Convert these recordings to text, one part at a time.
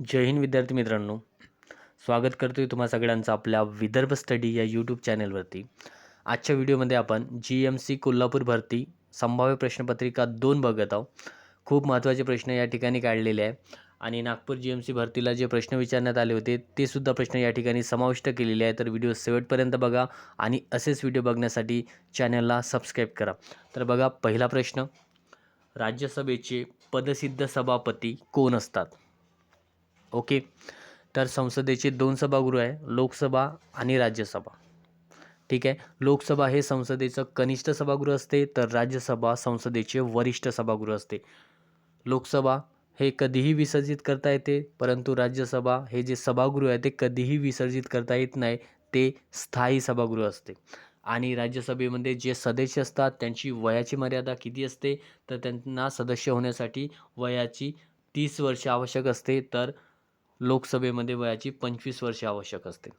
जय हिंद विद्यार्थी मित्रांनो. स्वागत करतोय तुम्हा सगळ्यांचं आपल्या विदर्भ स्टडी या यूट्यूब चॅनलवरती. आजच्या व्हिडिओमध्ये आपण जी एम सी कोल्हापूर भरती संभाव्य प्रश्नपत्रिका दोन बघत आहोत. खूप महत्त्वाचे प्रश्न या ठिकाणी काढलेले आहे आणि नागपूर जी एम सी भरतीला जे प्रश्न विचारण्यात आले होते ते सुद्धा प्रश्न या ठिकाणी समाविष्ट केलेले आहे तर व्हिडिओ शेवटपर्यंत बघा आणि असेच व्हिडिओ बघण्यासाठी चॅनलला सबस्क्राईब करा. तर बघा पहिला प्रश्न. राज्यसभेचे पदसिद्ध सभापती कोण असतात? ओके. तर संसदेचे दोन सभागृह आहे लोकसभा आणि राज्यसभा. ठीक आहे? लोकसभा हे संसदेचं कनिष्ठ सभागृह असते तर राज्यसभा संसदेचे वरिष्ठ सभागृह असते. लोकसभा हे कधीही विसर्जित करता येते परंतु राज्यसभा हे जे सभागृह आहे ते कधीही विसर्जित करता येत नाही ते स्थायी सभागृह असते. आणि राज्यसभेमध्ये जे सदस्य असतात त्यांची वयाची मर्यादा किती असते तर त्यांना सदस्य होण्यासाठी वयाची तीस वर्ष आवश्यक असते तर लोकसभेमध्ये वयाची पंचवीस वर्षे आवश्यक असते.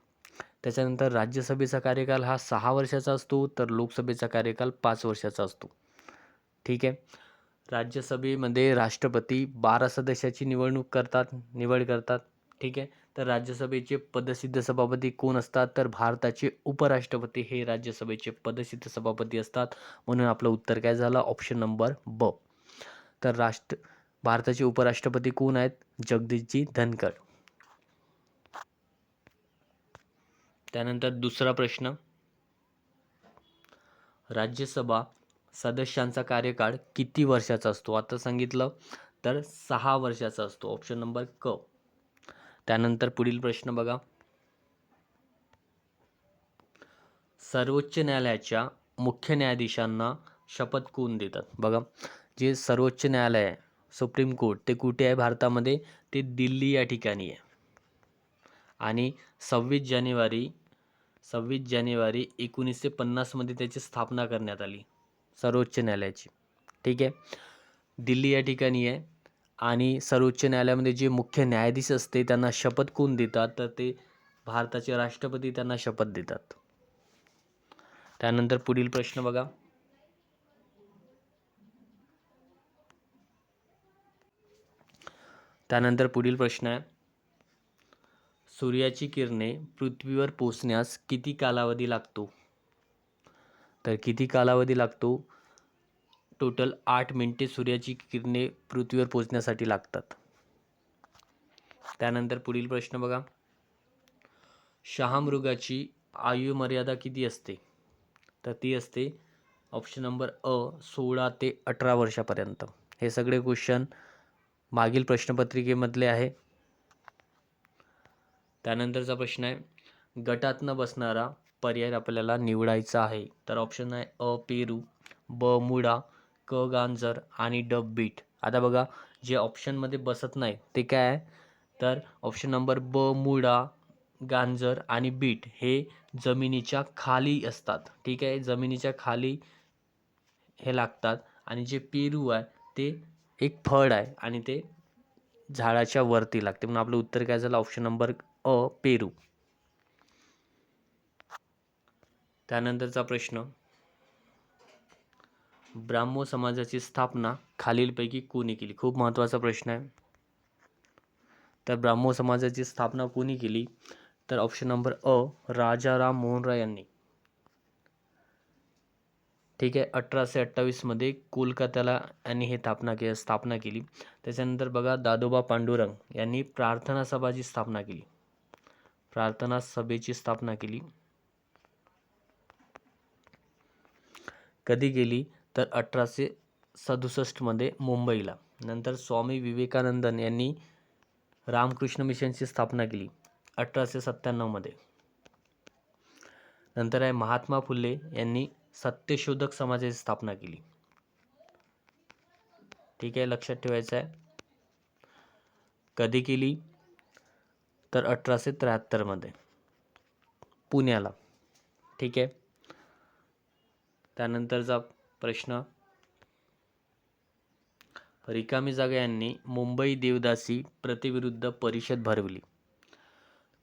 त्याच्यानंतर राज्यसभेचा कार्यकाल हा सहा वर्षाचा असतो तर लोकसभेचा कार्यकाल पाच वर्षाचा असतो. ठीक आहे? राज्यसभेमध्ये राष्ट्रपती बारा सदस्याची निवडणूक करतात निवड करतात. ठीक आहे? तर राज्यसभेचे पदसिद्ध सभापती कोण असतात? तर भारताचे उपराष्ट्रपती हे राज्यसभेचे पदसिद्ध सभापती असतात. म्हणून आपलं उत्तर काय झालं? ऑप्शन नंबर ब तर राष्ट्र भारताचे उपराष्ट्रपती कोण आहेत? जगदीशजी धनखड. त्यानंतर दुसरा प्रश्न. राज्यसभा सदस्यांचा कार्यकाळ किती वर्षाचा असतो? आता सांगितलं तर सहा वर्षाचा असतो. ऑप्शन नंबर क. त्यानंतर पुढील प्रश्न बघा. सर्वोच्च न्यायालयाच्या मुख्य न्यायाधीशांना शपथ कोण देतात? बघा. जे सर्वोच्च न्यायालय आहे सुप्रीम कोर्ट ते कुठे आहे भारतामध्ये? ते दिल्ली या ठिकाणी आहे. आणि सव्वीस जानेवारी सव्वीस जानेवारी एकोणीसशे पन्नासमध्ये त्याची स्थापना करण्यात आली सर्वोच्च न्यायालयाची. ठीक आहे? दिल्ली या ठिकाणी आहे आणि सर्वोच्च न्यायालयामध्ये जे मुख्य न्यायाधीश असते त्यांना शपथ कोण देतात? तर ते भारताचे राष्ट्रपती त्यांना शपथ देतात. त्यानंतर पुढील प्रश्न बघा. त्यानंतर पुढील प्रश्न आहे. सूर्याची किरणे पृथ्वीवर पोचण्यास किती कालावधी लागतो? तर किती कालावधी लागतो? टोटल आठ मिनिटे सूर्याची किरणे पृथ्वीवर पोचण्यासाठी लागतात. त्यानंतर पुढील प्रश्न बघा. शहामृगाची आयु मर्यादा किती असते? तर ती असते ऑप्शन नंबर अ सोळा ते अठरा वर्षापर्यंत. हे सगळे क्वेश्चन मागील प्रश्नपत्रिकेमधले आहे. त्यानंतरचा प्रश्न आहे गटातनं बसणारा पर्याय आपल्याला निवडायचा आहे. तर ऑप्शन आहे अ पेरू ब मुळा क गांजर आणि ड बीट. आता बघा जे ऑप्शनमध्ये बसत नाही ते काय आहे? तर ऑप्शन नंबर ब मुळा गांजर आणि बीट हे जमिनीच्या खाली असतात. ठीक आहे? जमिनीच्या खाली हे लागतात. आणि जे पेरू आहे ते एक फळ आहे आणि ते झाडाच्या वरती लागते. म्हणून आपलं उत्तर काय झालं? ऑप्शन नंबर अ पेरू. त्यानंतरचा प्रश्न. ब्राह्मो समाजाची स्थापना खालीलपैकी कोणी केली? खूप महत्त्वाचा प्रश्न आहे. तर ब्राह्मो समाजाची स्थापना कोणी केली? तर ऑप्शन नंबर अ राजाराम मोहन राय यांनी. ठीक आहे अठराशे अठ्ठावीसमध्ये कोलकात्याला यांनी हे स्थापना के स्थापना केली. त्याच्यानंतर बघा दादोबा पांडुरंग यांनी प्रार्थना सभाची स्थापना केली. प्रार्थना सभेची स्थापना केली. कधी गेली तर अठराशे सदुसष्टमध्ये मुंबईला. नंतर स्वामी विवेकानंदन यांनी रामकृष्ण मिशनची स्थापना केली अठराशे सत्त्याण्णवमध्ये नंतर आहे महात्मा फुले यांनी सत्यशोधक समाजाची स्थापना केली. ठीक आहे लक्षात ठेवायचं आहे. कधी केली? तर अठराशे त्र्याहत्तरमध्ये पुण्याला. ठीक आहे? त्यानंतरचा प्रश्न. रिकामी जागा यांनी मुंबई देवदासी प्रतिविरुद्ध परिषद भरवली.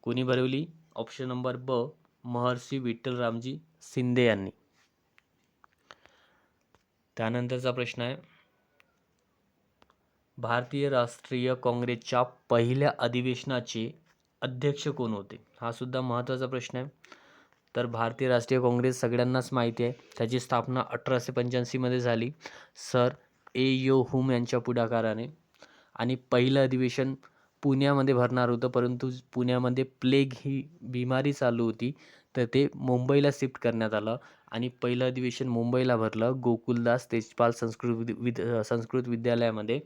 कोणी भरवली? ऑप्शन नंबर ब महर्षी विठ्ठल रामजी शिंदे यांनी. त्यानंतरचा प्रश्न आहे. भारतीय राष्ट्रीय काँग्रेसच्या पहिल्या अधिवेशनाचे अध्यक्ष कोण होते? हा सुद्धा महत्त्वाचा प्रश्न आहे. तर भारतीय राष्ट्रीय काँग्रेस सगळ्यांनाच माहिती आहे. त्याची स्थापना अठराशे पंच्याऐंशीमध्ये झाली. सर ए यो हुम यांच्या पुढाकाराने. आणि पहिलं अधिवेशन पुण्यामध्ये भरणार होतं. परंतु पुण्यामध्ये प्लेग ही बिमारी चालू होती. तर ते मुंबईला शिफ्ट करण्यात आलं. आणि पहिलं अधिवेशन मुंबईला भरलं. गोकुलदास तेजपाल संस्कृत विद संस्कृत विद्यालयामध्ये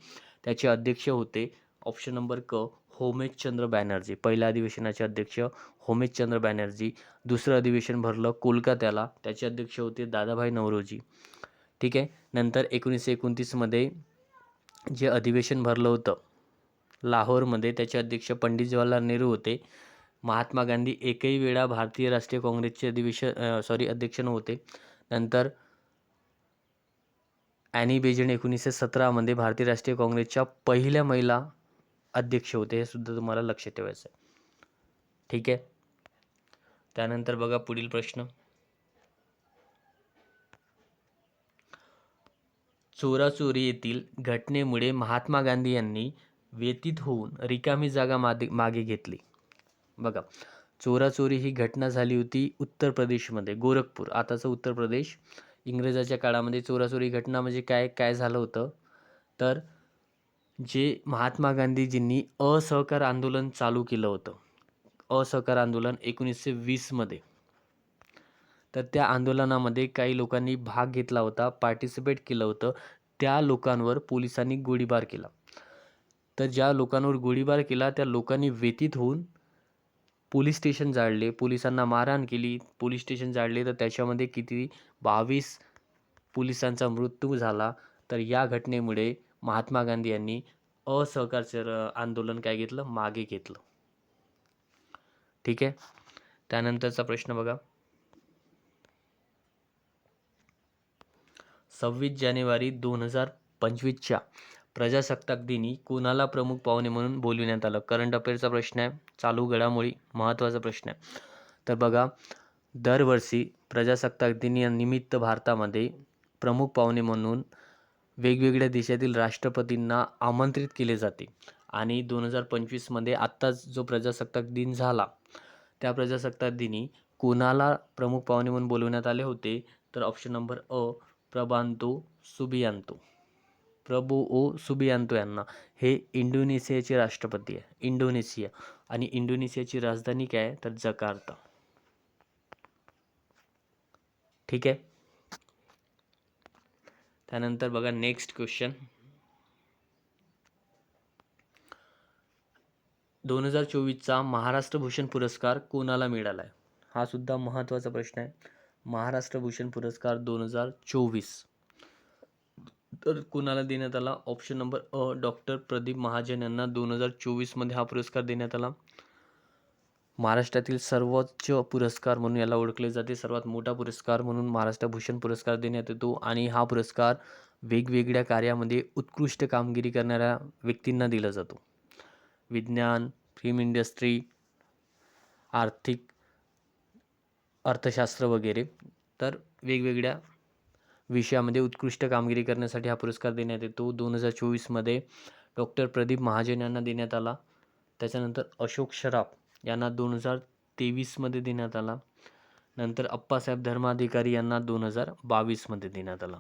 त्याचे अध्यक्ष होते. ऑप्शन नंबर क होमेशचंद्र बॅनर्जी. पहिल्या अधिवेशनाचे अध्यक्ष होमेशचंद्र बॅनर्जी. दुसरं अधिवेशन भरलं कोलकात्याला. त्याचे अध्यक्ष होते दादाभाई नवरोजी. ठीक आहे? नंतर एकोणीसशे एकोणतीसमध्ये जे अधिवेशन भरलं होतं लाहोरमध्ये त्याचे अध्यक्ष पंडित जवाहरलाल नेहरू होते. महात्मा गांधी एकही वेळा भारतीय राष्ट्रीय काँग्रेसचे अधिवेशन सॉरी अध्यक्ष नव्हते. नंतर ॲनी बेजन एकोणीसशे सतरामध्ये भारतीय राष्ट्रीय काँग्रेसच्या पहिल्या महिला अध्यक्ष होते हे सुद्धा तुम्हाला लक्षात ठेवायचं आहे ठीक आहे? त्यानंतर बघा पुढील प्रश्न. चोराचोरी येथील घटनेमुळे महात्मा गांधी यांनी व्यतीत होऊन रिकामी जागा मागे मागे घेतली. बघा चोराचोरी ही घटना झाली होती उत्तर प्रदेशमध्ये गोरखपूर. आताचं उत्तर प्रदेश इंग्रजाच्या काळामध्ये चोराचोरी घटना म्हणजे काय काय झालं होतं? तर जे महात्मा गांधीजींनी असहकार आंदोलन चालू केलं होतं. असहकार आंदोलन एकोणीसशे वीसमध्ये तर त्या आंदोलनामध्ये काही लोकांनी भाग घेतला होता पार्टिसिपेट केलं होतं. त्या लोकांवर पोलिसांनी गोळीबार केला. तर ज्या लोकांवर गोळीबार केला त्या लोकांनी व्यतीत होऊन पोलीस स्टेशन जाळले. पोलिसांना मारहाण केली. पोलीस स्टेशन जाळले तर त्याच्यामध्ये किती? बावीस पोलिसांचा मृत्यू झाला. तर या घटनेमुळे महात्मा गांधी यांनी असहकारचं आंदोलन काय घेतलं? मागे घेतलं. ठीक आहे? त्यानंतरचा प्रश्न बघा. सव्वीस जानेवारी दोन हजार पंचवीसच्या प्रजासत्ताक दिनी कोणाला प्रमुख पाहुणे म्हणून बोलविण्यात आलं? करंट अफेअरचा प्रश्न आहे चालू घडामोडी महत्त्वाचा प्रश्न आहे. तर बघा दरवर्षी प्रजासत्ताक दिनी निमित्त भारतामध्ये प्रमुख पाहुणे म्हणून वेगवेगळ्या देशातील राष्ट्रपतींना आमंत्रित केले जाते. आणि दोन हजार पंचवीसमध्ये आत्ताच जो प्रजासत्ताक दिन झाला त्या प्रजासत्ताक दिनी कोणाला प्रमुख पाहुणे म्हणून बोलवण्यात आले होते? तर ऑप्शन नंबर अ Prabowo Subianto Prabowo Subianto यांना. हे इंडोनेशियाचे राष्ट्रपती आहे. इंडोनेशिया. आणि इंडोनेशियाची राजधानी काय आहे? तर जकार्ता. ठीक आहे? त्यानंतर बघा नेक्स्ट क्वेश्चन. दोन हजार चोवीसचा महाराष्ट्र भूषण पुरस्कार कोणाला मिळाला आहे हा सुद्धा महत्त्वाचा प्रश्न आहे. महाराष्ट्र भूषण पुरस्कार दोन हजार चोवीस. तर कुणाला देण्यात आला? ऑप्शन नंबर अ डॉक्टर प्रदीप महाजन यांना दोन हजार चोवीसमध्ये हा पुरस्कार देण्यात आला. महाराष्ट्रातील सर्वोच्च पुरस्कार म्हणून याला ओळखले जाते. सर्वात मोठा पुरस्कार म्हणून महाराष्ट्र भूषण पुरस्कार देण्यात येतो आणि हा पुरस्कार वेगवेगळ्या कार्यामध्ये उत्कृष्ट कामगिरी करणाऱ्या व्यक्तींना दिला जातो. विज्ञान फिल्म इंडस्ट्री आर्थिक अर्थशास्त्र वगैरे. तर वेगवेगळ्या विषयामध्ये उत्कृष्ट कामगिरी करण्यासाठी हा पुरस्कार देण्यात येतो. दोन हजार चोवीसमध्ये डॉक्टर प्रदीप महाजन यांना देण्यात आला. त्याच्यानंतर अशोक शराफ यांना दोन हजार तेवीसमध्ये देण्यात आला. नंतर अप्पासाहेब धर्माधिकारी यांना दोन हजार बावीसमध्ये देण्यात आला.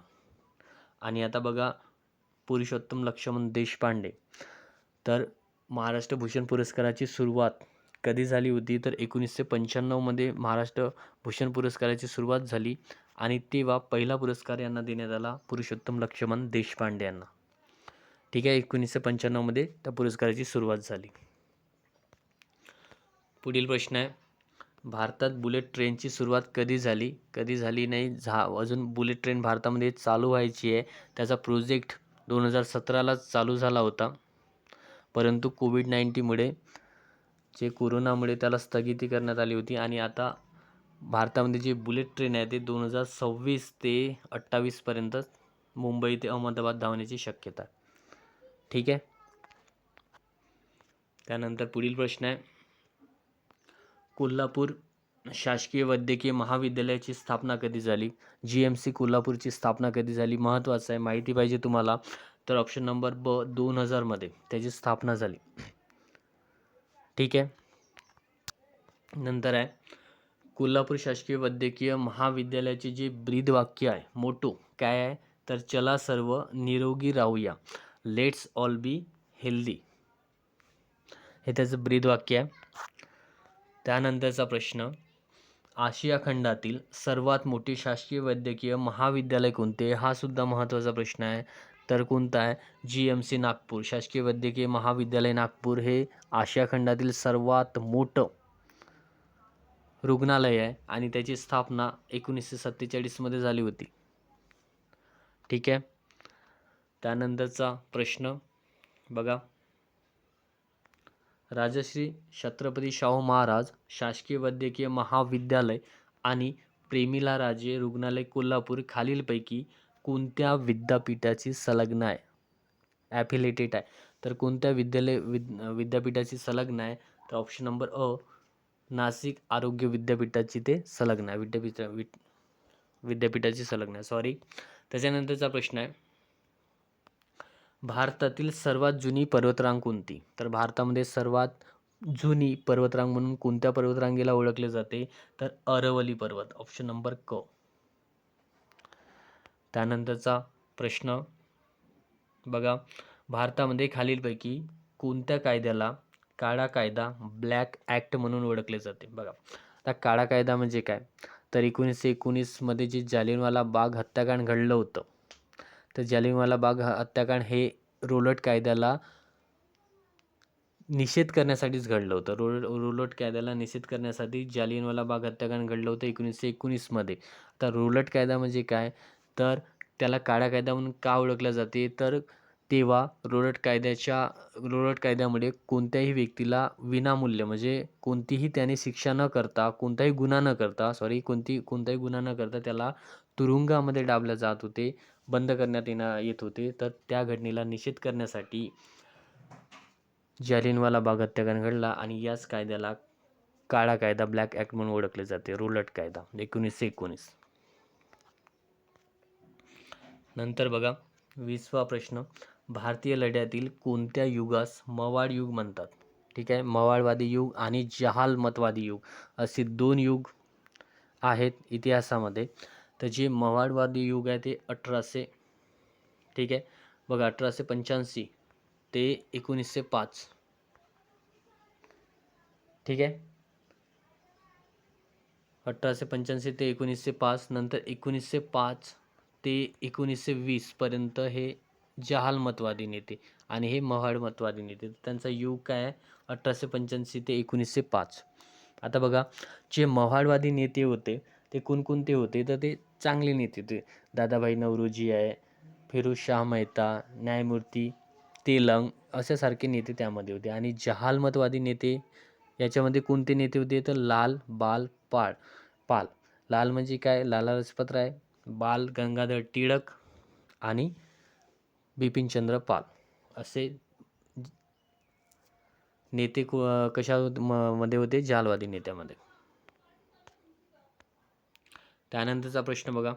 आणि आता बघा पुरुषोत्तम लक्ष्मण देशपांडे. तर महाराष्ट्र भूषण पुरस्काराची सुरुवात कधी झाली होती? तर एकोणीसशे पंच्याण्णवमध्ये महाराष्ट्र भूषण पुरस्काराची सुरुवात झाली आणि तेव्हा पहिला पुरस्कार यांना देण्यात आला पुरुषोत्तम लक्ष्मण देशपांडे यांना. ठीक आहे एकोणीसशे पंच्याण्णवमध्ये त्या पुरस्काराची सुरुवात झाली. पुढील प्रश्न आहे. भारतात बुलेट ट्रेनची सुरुवात कधी झाली? कधी झाली नाही? झा अजून बुलेट ट्रेन भारतामध्ये चालू व्हायची आहे. त्याचा प्रोजेक्ट दोन हजार सतरालाच चालू झाला होता. परंतु कोविड नाईन्टीनमुळे जे कोरोनामुळे त्याला स्थगिती करण्यात आली होती आणि आता भारतामध्ये जी बुलेट ट्रेन आहे ते दोन हजार सव्वीस ते अठ्ठावीसपर्यंत मुंबई ते अहमदाबाद धावण्याची शक्यता ठीक आहे? त्यानंतर पुढील प्रश्न आहे. कोल्हापूर शासकीय वैद्यकीय महाविद्यालयाची स्थापना कधी झाली? जी एम सी कोल्हापूरची स्थापना कधी झाली? महत्त्वाचं आहे माहिती पाहिजे तुम्हाला. तर ऑप्शन नंबर ब दोन हजारमध्ये त्याची स्थापना झाली. ठीक आहे? नंतर आहे कोल्हापूर शासकीय वैद्यकीय महाविद्यालयाचे जे ब्रीदवाक्य आहे मोटो काय आहे? तर चला सर्व निरोगी राहूया. लेट्स ऑल बी हेल्दी हे त्याचं ब्रीदवाक्य आहे. त्यानंतरचा प्रश्न आशिया खंडातील सर्वात मोठे शासकीय वैद्यकीय महाविद्यालय कोणते? हा सुद्धा महत्त्वाचा प्रश्न आहे. तर कोणता आहे? G M C Nagpur. शासकीय वैद्यकीय महाविद्यालय नागपूर हे आशिया खंडातील सर्वात मोठं रुग्णालय आहे आणि त्याची स्थापना एकोणीसशे सत्तेचाळीसमध्ये झाली होती. ठीक आहे? त्यानंतरचा प्रश्न बघा. राजश्री छत्रपती शाहू महाराज शासकीय वैद्यकीय महाविद्यालय आणि प्रेमिला राजे रुग्णालय कोल्हापूर खालीलपैकी कोणत्या विद्यापीठाची संलग्न आहे? ॲफिलेटेड आहे. तर कोणत्या विद्यालय विद विद्यापीठाची संलग्न आहे? तर ऑप्शन नंबर अ नाशिक आरोग्य विद्यापीठाची ते संलग्न आहे. विद्यापीठ विद्यापीठाची संलग्न आहे. सॉरी त्याच्यानंतरचा प्रश्न आहे. भारतातील सर्वात जुनी पर्वतरांग कोणती? तर भारतामध्ये सर्वात जुनी पर्वतरांग म्हणून कोणत्या पर्वतरांगेला ओळखले जाते? तर अरवली पर्वत ऑप्शन नंबर क. त्यानंतरचा प्रश्न बघा. भारतामध्ये खालीलपैकी कोणत्या कायद्याला काळा कायदा ब्लॅक ॲक्ट म्हणून ओळखले जाते? बघा. आता काळा कायदा म्हणजे काय? तर एकोणीसशे एकोणीसमध्ये जे जालियनवाला बाग हत्याकांड घडलं होतं तर जालियनवाला बाग ह- हत्याकांड हे रोलट कायद्याला निषेध करण्यासाठीच घडलं होतं. रोल रोलट कायद्याला निषेध करण्यासाठी जालियनवाला बाग हत्याकांड घडलं होतं एकोणीसशे एकोणीसमध्ये आता रोलट कायदा म्हणजे काय? तर त्याला काळा कायदा म्हणून का ओळखल्या जाते? तर तेव्हा रोलट कायद्याच्या रोलट कायद्यामुळे कोणत्याही व्यक्तीला विनामूल्य म्हणजे कोणतीही त्याने शिक्षा न करता कोणताही गुन्हा न करता सॉरी कोणती कोणताही गुन्हा न करता त्याला तुरुंगामध्ये डाबले जात होते बंद करण्यात येणार येत होते. तर त्या घटनेला निषेध करण्यासाठी जालियनवाला बाग हत्याकांड घडला आणि याच कायद्याला काळा कायदा ब्लॅक ॲक्ट म्हणून ओळखले जाते. रोलट कायदा एकोणीसशे एकोणीस. नंतर बघा वीसवा प्रश्न. भारतीय लढ्यातील कोणत्या युगास मवाड युग म्हणतात? ठीक आहे मवाळवादी युग आणि जहालमतवादी युग असे दोन युग आहेत इतिहासामध्ये. तर जे मवाडवादी युग आहे ते अठराशे ठीक आहे? बघा अठराशे पंच्याऐंशी ते एकोणीसशे पाच. ठीक आहे? अठराशे पंच्याऐंशी ते एकोणीसशे पाच नंतर एकोणीसशे पाच ते एकोणीसशे वीसपर्यंत हे जहालमतवादी नेते आणि हे महाडमतवादी नेते. त्यांचा युग काय आहे? अठराशे पंच्याऐंशी ते एकोणीसशे पाच. आता बघा जे महाडवादी नेते होते ते कोणकोणते होते? तर ते चांगले नेते होते. दादाभाई नवरोजी आहे फिरोज शाह मेहता न्यायमूर्ती तेलंग अशासारखे नेते त्यामध्ये होते. आणि जहालमतवादी नेते याच्यामध्ये कोणते नेते होते? तर लाल बाल पाळ पाल. लाल म्हणजे काय? लाला लजपत राय बाल गंगाधर टिळक आणि बिपिनचंद्र पाल. असे नेते को कशा म- मध्ये होते? जहालवादी नेत्यामध्ये. त्यानंतरचा प्रश्न बघा.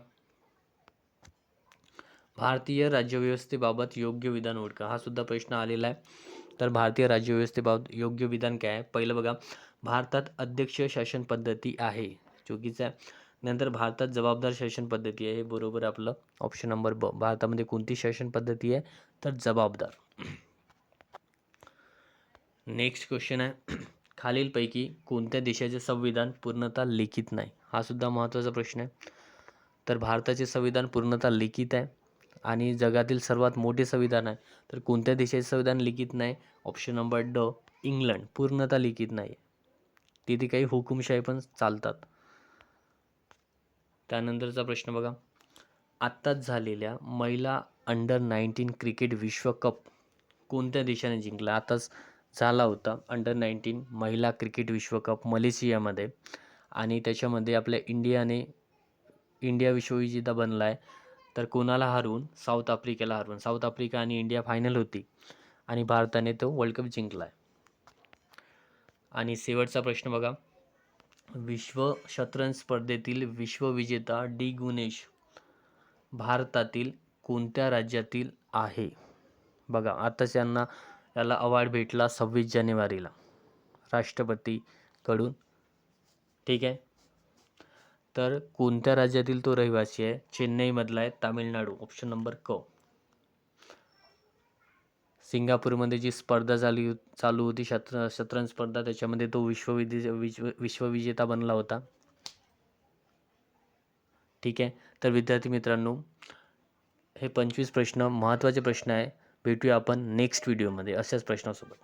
भारतीय राज्यव्यवस्थेबाबत योग्य विधान ओळखा. हा सुद्धा प्रश्न आलेला आहे. तर भारतीय राज्यव्यवस्थेबाबत योग्य विधान काय आहे? पहिलं बघा. भारतात अध्यक्ष शासन पद्धती आहे. चुकीचं आहे. नंतर भारतात जबाबदार शासन पद्धती आहे. हे बरोबर आपलं ऑप्शन नंबर ब. भारतामध्ये कोणती शासन पद्धती आहे? तर जबाबदार. नेक्स्ट क्वेश्चन आहे. खालीलपैकी कोणत्या देशाचे संविधान पूर्णतः लिखित नाही? हा सुद्धा महत्त्वाचा प्रश्न आहे. तर भारताचे संविधान पूर्णतः लिखित आहे आणि जगातील सर्वात मोठे संविधान आहे. तर कोणत्या देशाचे संविधान लिखित नाही? ऑप्शन नंबर ड इंग्लंड पूर्णतः लिखित नाही. तिथे काही हुकुमशाही पण चालतात. त्यानंतरचा प्रश्न बघा. आत्ताच झालेल्या महिला अंडर नाईन्टीन क्रिकेट विश्वकप कोणत्या देशाने जिंकला? आताच झाला होता अंडर नाईन्टीन महिला क्रिकेट विश्वकप मलेशियामध्ये. आणि त्याच्यामध्ये आपल्या इंडियाने इंडिया विश्वविजेता बनला आहे तर कोणाला हरवून? साऊथ आफ्रिकेला हरवून. साऊथ आफ्रिका आणि इंडिया फायनल होती. आणि भारताने तो वर्ल्ड कप जिंकला आहे आणि शेवटचा प्रश्न बघा. विश्व शतरंज स्पर्धेतील विश्वविजेता डी. गुणेश भारतातील कोणत्या राज्यातील आहे? बघा आताच यांना याला अवॉर्ड भेटला सव्वीस जानेवारीला. राष्ट्रपतीकडून. ठीक आहे? तर कोणत्या राज्यातील तो रहिवासी आहे? चेन्नईमधला आहे तामिळनाडू. ऑप्शन नंबर क. सिंगापूरमध्ये जी स्पर्धा झाली चालू होती शत्र शतरंज स्पर्धा त्याच्यामध्ये तो विश्वविजे विश्व विश्वविजेता बनला होता. ठीक आहे? तर विद्यार्थी मित्रांनो हे पंचवीस प्रश्न महत्त्वाचे प्रश्न आहे. भेटूया आपण नेक्स्ट व्हिडिओमध्ये अशाच प्रश्नासोबत.